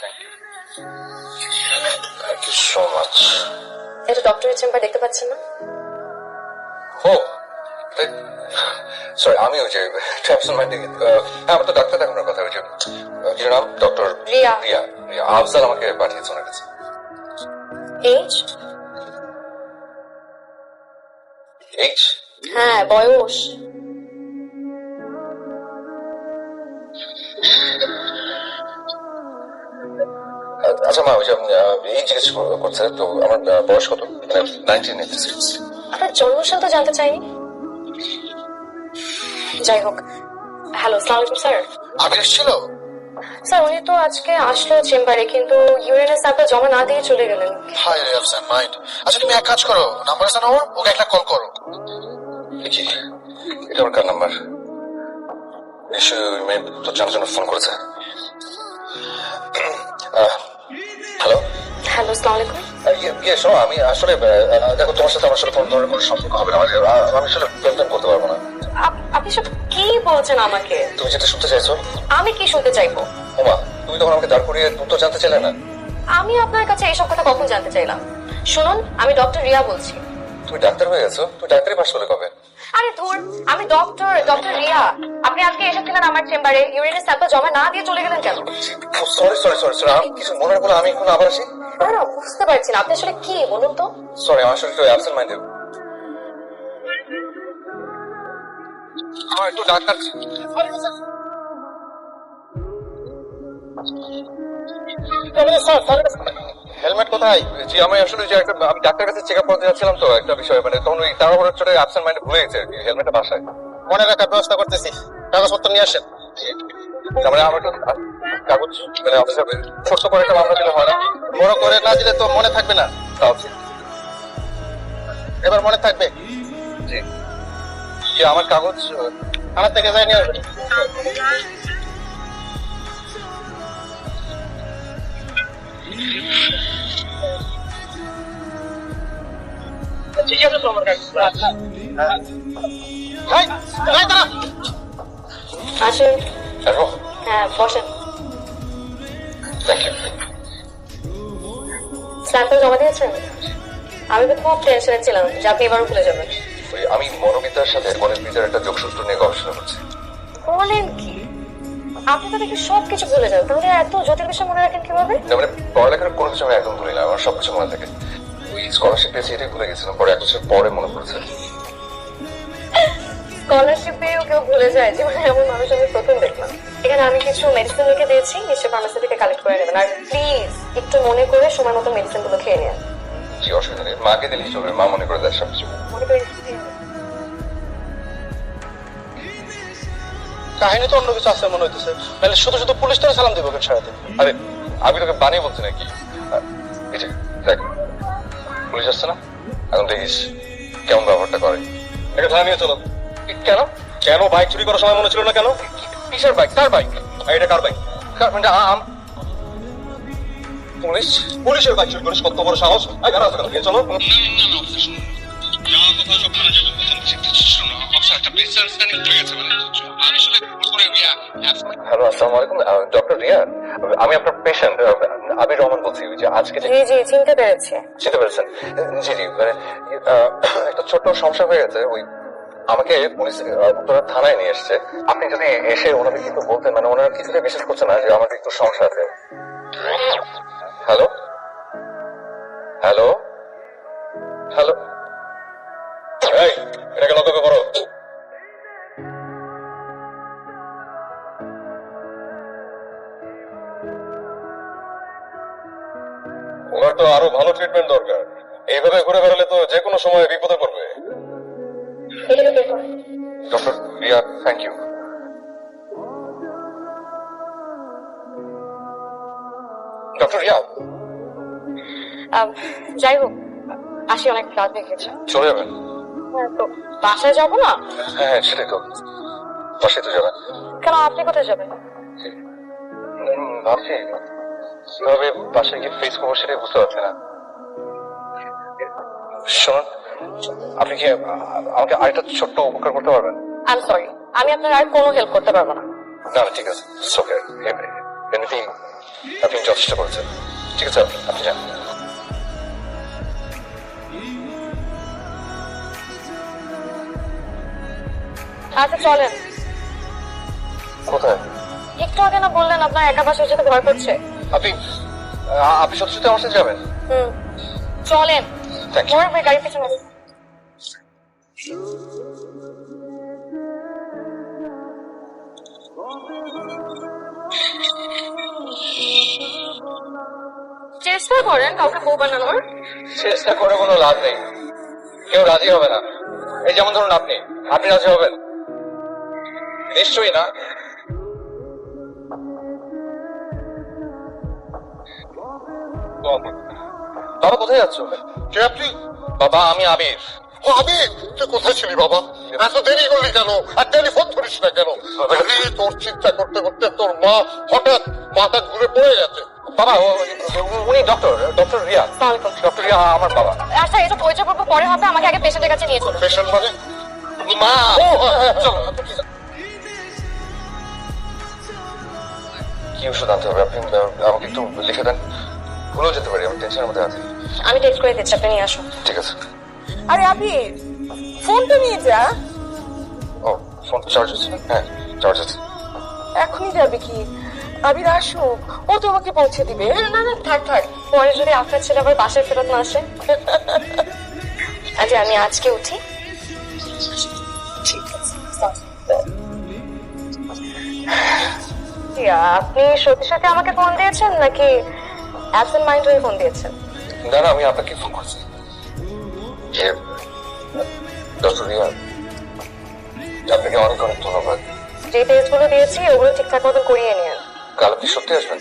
Thank you so much এটা ডক্টরের chamber দেখতে পাচ্ছেন না? ও সরি আমি ওই যে ট্র্যাপসন মাইন্ডে আমার তো ডাক্তার দেখানোর কথা ওই যে কি নাম? ডক্টর রিয়া। রিয়া রিয়া। আফজাল আমাকে পাঠিয়েছে ওনার কাছে। এইজ এইচ হ্যাঁ বয়স। আচ্ছা মা ওই যে এই জিজ্ঞেস করছে তো আমার বয়স কত? মানে নাইনটিন এইটি সিক্স আপনার জন্মসাল তো জানতে চাইনি? যাই হোক। হ্যালো সালাম আলাইকুম স্যার আগে এসেছিল? স্যার উনি তো আজকে আসলো চেম্বারে কিন্তু ইউরেনের স্যাম্পল জমা না দিয়ে চলে গেলেন। হাই রে অ্যাবসেন্ট মাইন্ড। আচ্ছা তুমি এক কাজ করো নাম্বার আছে না ওর? ওকে একটা কল করো। দেখি এটা আমার কার নাম্বার? নিশ্চয়ই মেয়ে তোর জানার জন্য ফোন করেছে। হ্যালো সালাম আলাইকুম আমি আসলে দেখো তোমার সাথে আমার সাথে কোনো ধরনের কোনো সম্পর্ক হবে না। মানে, আমি আসলে প্রেম করতে পারব না। আপনি সব কি বলছেন আমাকে? তুমি যেটা শুনতে চাইছো। আমি কি শুনতে চাইব? ওমা তুমি তখন আমাকে দাঁড় করিয়ে উত্তর জানতে চাইলে না? আমি আপনার কাছে এইসব কথা কখন জানতে চাইলাম? শুনুন আমি ডক্টর রিয়া বলছি। তুমি ডাক্তার হয়ে গেছো। তুমি ডাক্তারি পাশ করলে কবে? আরে ধুর আমি ডক্টর ডক্টর রিয়া। আপনি আজকে এসেছিলেন আমার চেম্বারে ইউরিনের স্যাম্পল জমা না দিয়ে চলে গেলেন কেন? সরি সরি সরি সরি আমি কিছু মনে রাখব আমি এখন আবার আসি? না না বুঝতে পারছি না আপনি আসলে কি বলুন তো? সরি আমার আসলে একটু অ্যাবসেন্ট মাইন্ডেড আমার একটু ডাক্তার হেলমেট কোথায়? জি আমি আসলে যে একটা আমি ডাক্তার কাছে চেক আপ করতে যাচ্ছিলাম তো একটা বিষয় মানে তখন ওই তাড়াহুড়োর চোটে অ্যাবসেন্ট মাইন্ডে ভুলে গেছে আর কি হেলমেটটা বাসায়। মনে রাখার ব্যবস্থা করতেছি। কাগজপত্র নিয়ে আসেন। তার মানে আমার একটু কাগজ মানে অফিসে ছোট্ট করে একটা মামলা দিলে হয় না? বড় করে না দিলে তো মনে থাকবে না। তাও ঠিক। এবার মনে থাকবে? জি। জি আমার কাগজ আমার থেকে যাই নিয়ে আসবেন দাঁড়া। আসেন। আসব হ্যাঁ বসেন। ইউ জমা দিয়েছেন? আমি তো খুব টেনশনে ছিলাম যে আপনি এবারও ভুলে যাবেন। আমি সাথে গণিতবিদ্যার একটা যোগসূত্র নিয়ে গবেষণা করছি। বলেন কি? আপনি তো দেখি সব কিছু ভুলে যান। তাহলে এত জটিল বিষয় মনে রাখেন কীভাবে? মানে পড়ালেখার কোনো কিছু আমি একদম ভুলি না আমার সবকিছু মনে থাকে। স্কলারশিপ পেয়েছি এটাই ভুলে গেছিলাম পরে এক বছর পরে মনে পড়েছে। স্কলারশিপ পেয়েও কেউ ভুলে যায় জীবনে এমন মানুষ আমি প্রথম দেখলাম। এখানে আমি কিছু মেডিসিন লিখে দিয়েছি নিশ্চয় ফার্মাসি থেকে কালেক্ট করে নেবেন। আর প্লিজ একটু মনে করে সময় মতো মেডিসিনগুলো খেয়ে নিন। জি অসুবিধা নেই। মাকে দিলেই চলবে মা মনে করে দেয় সবকিছু। মনে করে কাহিনী তো অন্য কিছু আছে মনে হইতেছে। নাহলে শুধু শুধু পুলিশ তো সালাম দিব কেন সারাদিন? আরে আমি তোকে বানিয়ে বলছি নাকি? এই যে দেখ পুলিশ আসছে না? এখন দেখিস কেমন ব্যবহারটা করে। এটা থানা নিয়ে চলো। কেন? কেন বাইক চুরি করার সময় মনে ছিল না কেন? কিসের বাইক কার বাইক এটা কার বাইক মানে পুলিশ? পুলিশের বাইক চুরি করিস, কত বড় সাহস। খারাপ কেন নিয়ে চলো। হ্যালো আসসালামু আলাইকুম ডক্টর রিয়া আমি আপনার পেশেন্ট আবির রহমান বলছি যে আজকে যে জি জি চিনতে পেরেছি। চিনতে পেরেছেন? জি জি মানে একটা ছোট্ট সমস্যা হয়ে গেছে ওই আমাকে পুলিশ উত্তরা থানায় নিয়ে এসছে। আপনি যদি এসে ওনাদের কিন্তু বলতেন মানে ওনারা কিছুতে বিশ্বাস করছে না যে আমার একটু সমস্যা আছে। হ্যালো হ্যালো হ্যালো এই এটাকে লক্ষ্য করো? ওনার তো আরও ভালো ট্রিটমেন্ট দরকার। এইভাবে ঘুরে বেড়ালে তো যে কোনো সময় বিপদে পড়বে। Doctor Riya thank you doctor Riya যাই হোক আসি অনেক রাত হয়ে গেছে। চলে যাবেন? হ্যাঁ, তো বাসায় যাব না? হ্যাঁ হ্যাঁ সেটাই তো। বাসায় তো যাবেন। কেন আপনি কোথায় যাবেন? ভাবছি কীভাবে বাসায় গিয়ে ফেস করব সেটাই বুঝতে পারছি না। শুনুন আপনি কি আমাকে আরেকটা ছোট্ট উপকার করতে পারবেন? আই এম সরি আমি আপনার আর কোনো হেল্প করতে পারব না। না ঠিক আছে ওকে এমনিতেই আপনি যথেষ্ট করেছেন ঠিক আছে আপনি আপনি যান। আচ্ছা চলেন। কোথায়? একটু আগে না বললেন আপনার একা বাসায় যেতে ভয় করছে? আপনি আপনি সত্যি সত্যি আমার সাথে যাবেন? হুম। চলেন. গাড়ি পিছনে চেষ্টা করেন কাউকে বউ বানানোর। চেষ্টা করে কোনো লাভ নেই। কেউ রাজি হবে না। এই যেমন ধরুন আপনি আপনি রাজি হবেন? নিশ্চয়ই না। বাবা কোথায় যাচ্ছ কে আপনি? বাবা আমি আবির ও আমি তুই কোথায় ছিলি বাবা? এত দেরি করলি কেন? আর টেলিফোন ধরিস না কেন? আরে তোর চিন্তা করতে করতে তোর মা হঠাৎ মাথা ঘুরে পড়ে গেছে। বাবা উনি doctor doctor Riya. Doctor Riya আমার বাবা। আচ্ছা এটা পরিচয় পর্ব পরে হবে আমাকে আগে পেশেন্টের কাছে নিয়ে চলো। পেশেন্ট মানে? মা। ও হ্যাঁ, হ্যাঁ, চলো কি ওষুধ আনতে হবে? আপনি আমাকে একটু লিখে দেন। ভুলেও যেতে পারি আমি টেনশনের মধ্যে আছি। আমি টেক্সট করে দিচ্ছি আপনি নিয়ে আসুন। ঠিক আছে। আরে আবি ফোনটা নিয়ে যা। ও ফোন চার্জ আছে। হ্যাঁ চার্জ আছে। এখনই যাবে কি? আবির আসুক। ও তোমাকে পৌঁছে দিবে। না না থাক থাক। পরে যদি আপনার ছেলে আবার বাসায় ফেরত না আসে। আজ আমি আজকে উঠি। আপনি সত্যি সত্যি আমাকে ফোন দিয়েছেন নাকি? অ্যাবসেন্ট মাইন্ড হয়ে ফোন দিয়েছেন। না না আমি আপনাকে ফোন করছি। যে ডক্টর রিয়া আপনাকে অনেক অনেক ধন্যবাদ। যে টেস্টগুলো দিয়েছি ওগুলো ঠিকঠাক মতো করিয়ে নিন কাল আপনি সত্যি আসবেন?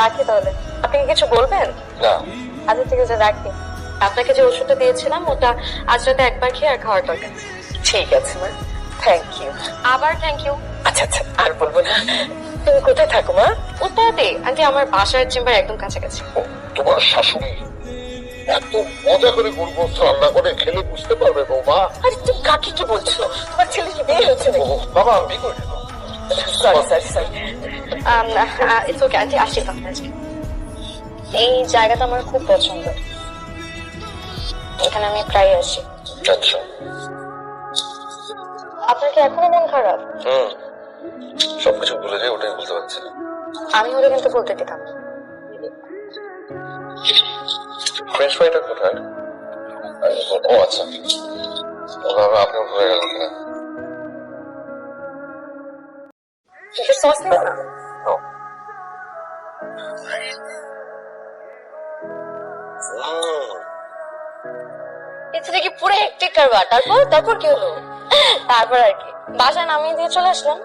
রাখি তাহলে। আপনি কি কিছু বলবেন? না। আচ্ছা ঠিক আছে রাখি। আপনাকে যে ওষুধটা দিয়েছিলাম ওটা আজ রাতে একবার খেয়ে আর খাওয়ার দরকার ঠিক আছে মা থ্যাংক ইউ আবার থ্যাংক ইউ আচ্ছা আচ্ছা আর বলব না। তুমি কোথায় থাকো মা? উত্তরাতে। আন্টি আমার বাসার চেম্বার একদম কাছাকাছি। তোমার শাশুড়ি এত মজা করে গরুগ্রস্ত রান্না করে খেলে বুঝতে পারবে বৌমা। আরে তুমি কাকে কি বলছো? তোমার ছেলে কি বিয়ে হয়েছে বাবা আমি করি sorry sorry sorry it's okay aunty আসি তাহলে আজকে। এই জায়গাটা আমার খুব পছন্দ। এখানে আমি প্রায় আসি আচ্ছা। আপনার কি এখনও মন খারাপ? হুম। সবকিছু ভুলে যাই ওটাই বলতে পারছি। না আমি হলে কিন্তু বলতে দিতাম। ফ্রাইটা কোথায়? ও আচ্ছা। ও বাবা আপনি ভুলে গেল কিনা সস নেই না? ও। পুরো হেক্টিক কারবার। তারপর? তারপর কি হলো? তারপর আর কি। বাসায় নামিয়ে দিয়ে চলে আসলাম।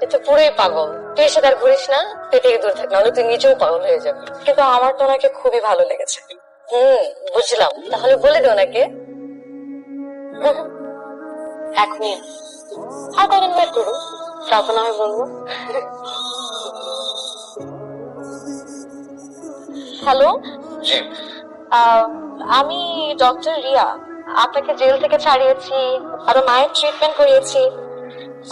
এটা পুরোই পাগল। তুই এসে তার ঘুরিস না তুই থেকে দূরে থাক নাহলে তুই নিজেও পাগল হয়ে যাবি। কিন্তু আমার তো ওনাকে খুবই ভালো লেগেছে। হুম বুঝলাম। তাহলে বলে দে ওনাকে। এখনই আর কদিন ওয়েট করো তখন আমি বলব। হ্যালো? জি। আহ, আমি ডক্টর রিয়া। আপনাকে জেল থেকে ছাড়িয়েছি আরও মায়ের ট্রিটমেন্ট করিয়েছি।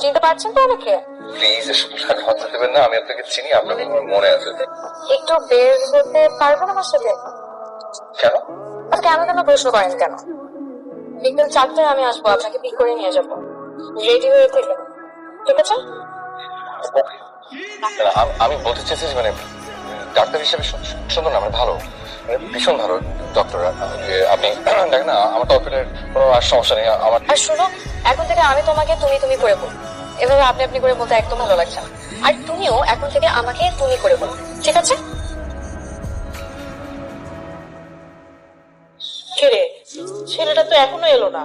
চিনতে পারছেন তো আমাকে প্লিজ এসব টাকা মাথা দেবেন না আমি আপনাকে চিনি আপনাকে আমার মনে আছে। একটু বের হতে পারবেন আমার সাথে? কেন? আর কেন কেন প্রশ্ন করেন কেন? বিকেল চারটায় আমি আসব আপনাকে পিক করে নিয়ে যাব। রেডি হয়ে থেকে। ঠিক আছে? আমি বলতে চাইছি মানে ডাক্তার হিসেবে সু- সু- সুন্দর না মানে ভালো। ভীষণ ভালো ডক্টর আপনি দেখেন না আমার টপিকের কোনো আর সমস্যা নেই আমার আর শোনো এখন থেকে আমি তোমাকে তুমি তুমি করে বলব। এভাবে আপনি আপনি করে বলতে একদম ভালো লাগছে না। আর তুমিও এখন থেকে আমাকে তুমি করে বলো ঠিক আছে? কে ছেলেটা তো এখনও এলো না।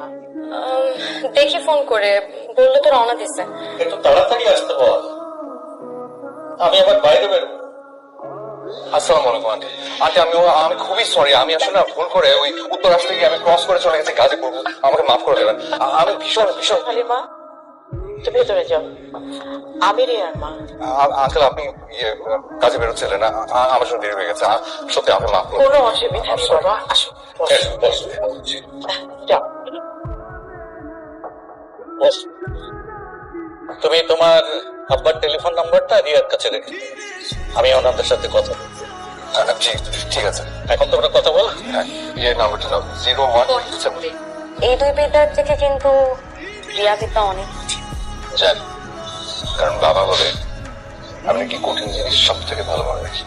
দেখি ফোন করে বলল তো রওনা দিচ্ছে। একটু তাড়াতাড়ি আসতে বল। আমি আবার বাইরে বেরোবো। আসসালামু আলাইকুম আন্টি। আন্টি আমি আমি খুবই সরি আমি আসলে না ভুল করে ওই উত্তর রাস্তা গিয়ে আমি ক্রস করে চলে গেছি গাজীপুর আমাকে মাফ করে দেবেন। আমি ভীষণ ভীষণ হালিমা একটু ভেতরে যাও। আবির আর মা। আঙ্কেল আপনি ইয়ে কাজে বেরোচ্ছিলেন আমার দেরি হয়ে গেছে। সত্যি আমাকে মাফ করে কোনো অসুবিধা নেই বাবা। আসো বসো। এসো, বসো। যাও। তুমি তোমার আব্বার টেলিফোন নাম্বারটা রিয়ার কাছে রেখে। আমি ওনাদের সাথে কথা বলব। আহ, জি ঠিক আছে। এখন তোমরা কথা বল। হ্যাঁ নাম্বারটা নাও জিরো ওয়ান এই দুই বিদ্যার থেকে কিন্তু রিয়া বিদ্যা অনেক জানি কারণ বাবা বলে আমি কি কঠিন জিনিস সব থেকে ভালো মনে রাখি?